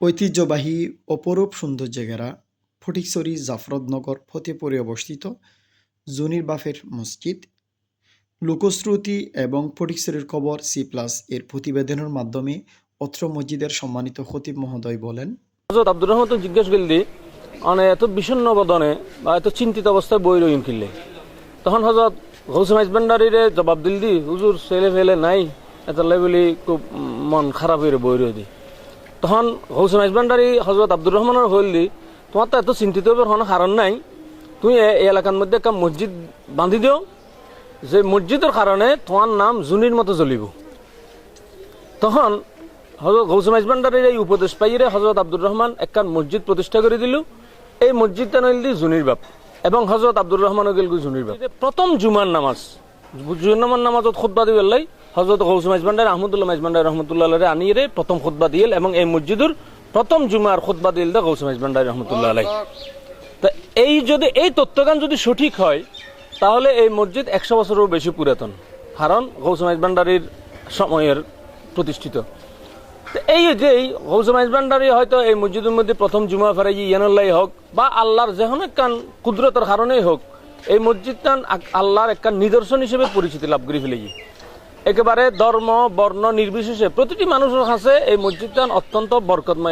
ঐতিহ্যবাহী অপরূপ সৌন্দর্যে ঘেরা ফটিকছড়ি জাফরতনগর ফতেপুরে অবস্থিত জুনির বাফের মসজিদ। লোকশ্রুতি এবং ফটিকছড়ির খবর সি প্লাস এর প্রতিবেদনের মাধ্যমে অত্র মসজিদের সম্মানিত খতিব মহোদয় বলেন আব্দুর রহমান জিজ্ঞেস করলি মানে এত বিষণ্ণ বদনে বা এত চিন্তিত অবস্থায় বই রইম কিনলে তখন হজরত গৌসুম হাইজবেন্ডারিরে জবাব দিল দি হুজুর ছেলে ফেলে নাই এত বলি খুব মন খারাপ হয়ে বই রই দি। তখন গৌসুম হাইজবেন্ডারি হজরত আব্দুর রহমানের হইল তোমার তো এত চিন্তিত হবার কোনো কারণ নাই। তুমি এই এলাকার মধ্যে একটা মসজিদ বাঁধি দিও। যে মসজিদের কারণে তোমার নাম জুনির মতো জ্বলিব। তখন হজরত গৌসুম হাজবান্ডারের এই উপদেশ পাইয়ে হজরত আব্দুর রহমান একখান মসজিদ প্রতিষ্ঠা করে দিল। এই মসজিদটা নইল দি জুনির বাপ এবং হজরত আব্দুর রহমান গেল জুনির বাপ। প্রথম জুমার নামাজ, জুমার নামাজত খুদ্া দি বেলাই হজরত গৌস হাজবান্ডার আহমদুল্লাহ হাজবান্ডার রহমতুল্লাহ আনিয়ে প্রথম খুদ্া দিয়েল এবং এই মসজিদের প্রথম জুমার খুদ্া দিল দা গৌসুম হাজবান্ডার রহমতুল্লাহ আলাই তা এই যদি, এই তত্ত্বজ্ঞান যদি সঠিক হয়, তাহলে এই মসজিদ একশো বছরেরও বেশি পুরাতন, কারণ গৌসুম হাজবান্ডারির সময়ের প্রতিষ্ঠিত। এই যে এই গৌসুম হাজবান্ডারি হয়তো এই মসজিদের মধ্যে প্রথম জুমা ফেরাই ইয়ানুল্লাহ হোক বা আল্লাহর যেহন একখান কুদরতের কারণেই হোক, এই মসজিদটা আল্লাহর একখান নিদর্শন হিসেবে পরিচিতি লাভ করে ফেলেছি। একেবারে ধর্ম বর্ণ নির্বিশেষে প্রতিটি মানুষের কাছে এই মসজিদটা অত্যন্ত বরকতময়